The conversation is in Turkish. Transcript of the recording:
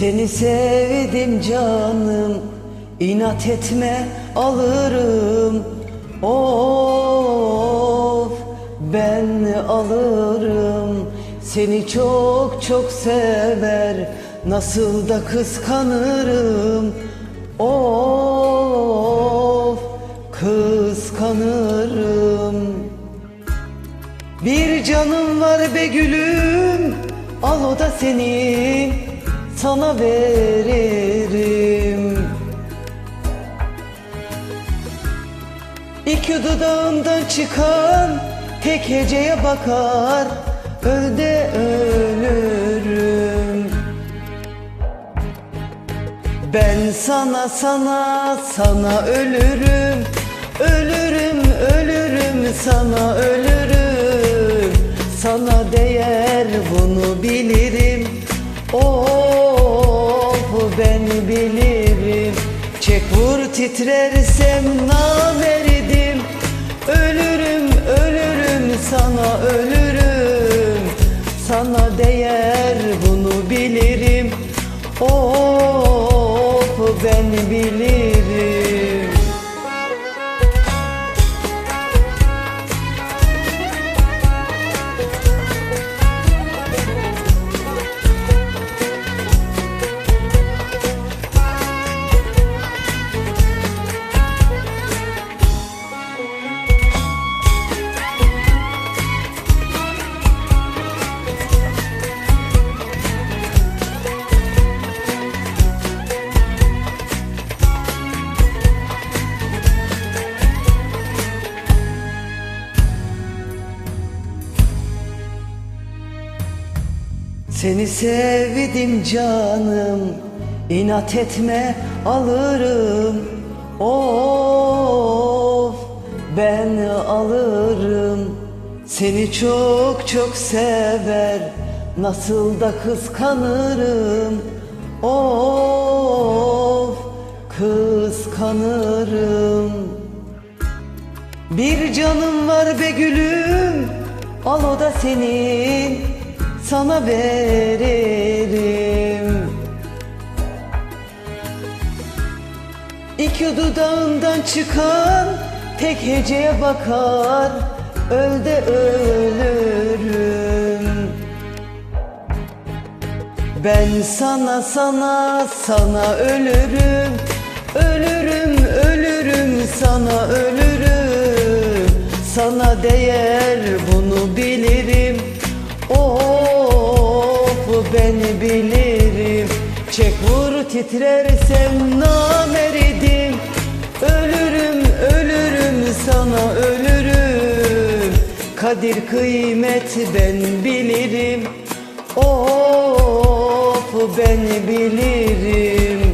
Seni sevdim canım inat etme alırım. Of ben alırım. Seni çok çok sever Nasıl da kıskanırım. Of kıskanırım. Bir canım var be gülüm Al o da senin Sana veririm. İki dudağından çıkan Tek heceye bakar Öl de ölürüm. Ben sana sana sana ölürüm. Ölürüm ölürüm sana ölürüm. Sana değer bunu bilirim. Of Çek vur titrersem namerdim Ölürüm ölürüm sana ölürüm. Sana değer bunu bilirim. Of ben bilirim Seni sevdim canım inat etme alırım. Of ben alırım. Seni çok çok sever Nasıl da kıskanırım. Of kıskanırım. Bir canım var be gülüm Al o da senin Sana veririm. İki dudağından çıkan Tek heceye bakar Öl de ölürüm. Ben sana sana sana ölürüm. Ölürüm ölürüm sana ölürüm. Sana değer bunu Ben bilirim. Çek vur titrersem namerdim Ölürüm ölürüm sana ölürüm. Kadir kıymet ben bilirim. Of ben bilirim